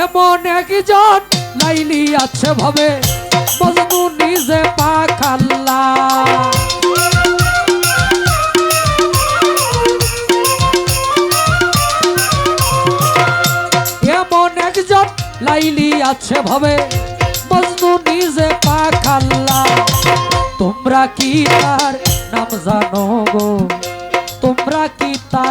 এমন একজন লাইলি আছে ভাবে মজনু নিজে পাখাল্লা। এমন একজন লাইলি আছে ভাবে মজনু নিজে পাখাল্লা। তোমরা কি তার নাম জানো গো?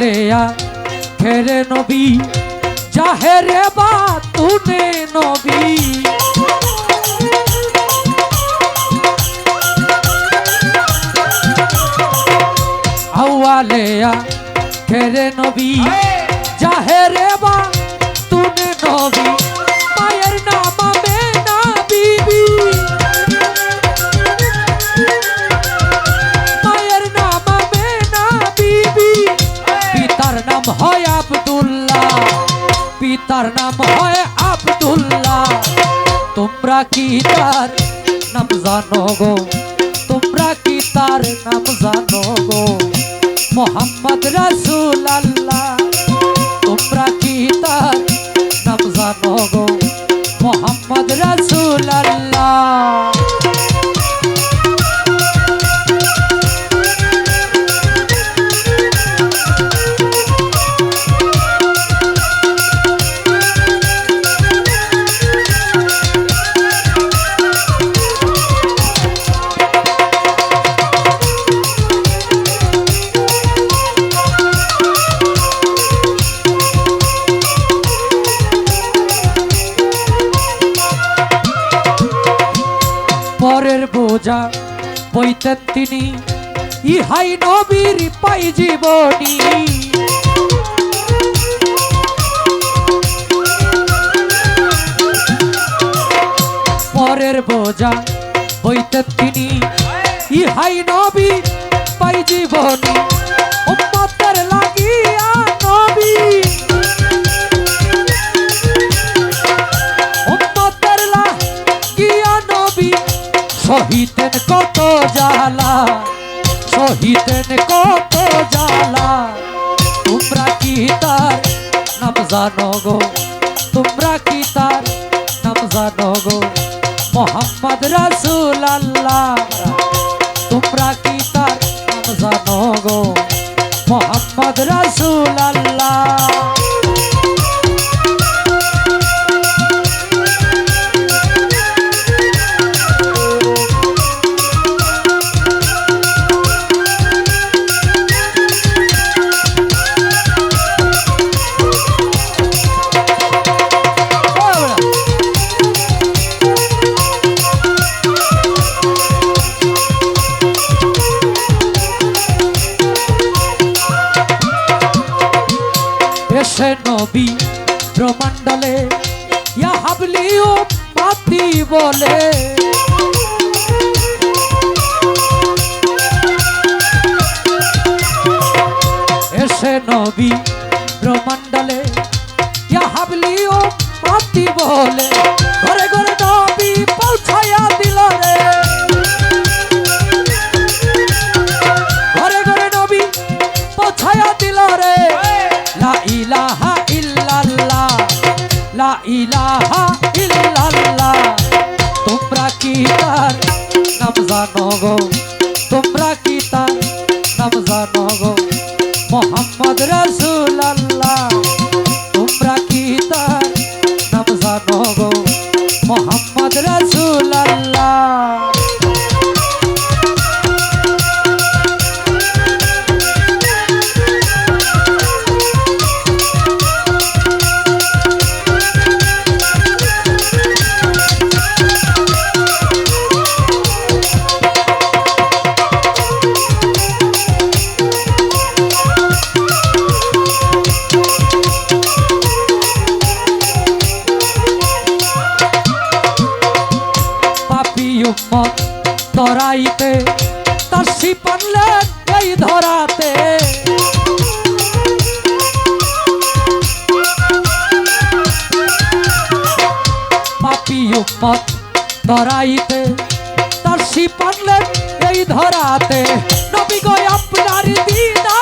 लिया फेरे नबी चाहे रे बात तूने नबी। हवा लिया फेरे नबी चाहे रे बात পিতার নাম হয় আব্দুল্লাহ। তোমরা কি তার নাম জানো গো? তোমরা কি তার নাম জানো গো? মোহাম্মদ রাসুল আল্লাহ হাই ইহাই নবীর পাই জীবনী। পরের বোঝা বইতে তিনি ইহাই নবী পাই জীবনী। শহীদেন কত জালা শহীদেন কত জালা তোমরা কি তার নাম জানো গো? তোমরা কি তার নাম জানো গো? মোহাম্মদ রাসূল আল্লাহ তোমরা কি তার নাম জানো গো? মোহাম্মদ রাসূল আল্লাহ এসে নবী ব্রহ্মাণ্ডলে, ইয়া হাবলিও পাতি বলে। এসে নবী ব্রহ্মাণ্ডলে, ইয়া হাবলিও পাতি বলে। ঘরে ঘরে তোমরা কি তার নাম জানো গো? মোহাম্মদ রাসূল পথ তরাইতে, তার শিপানলেন এই ধরাতে। পাপি উম্মত ধরাইতে তার শিপানলেন এই ধরাতে। নবী গয় আপনার দিদা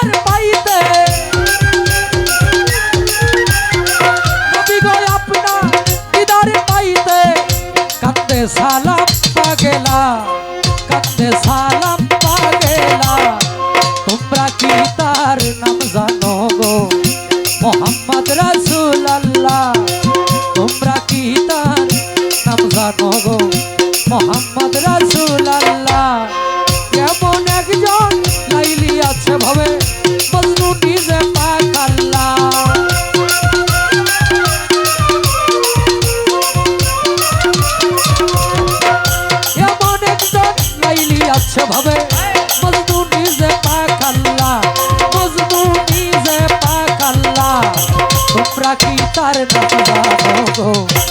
মোহাম্মদ কি তার নাম গো।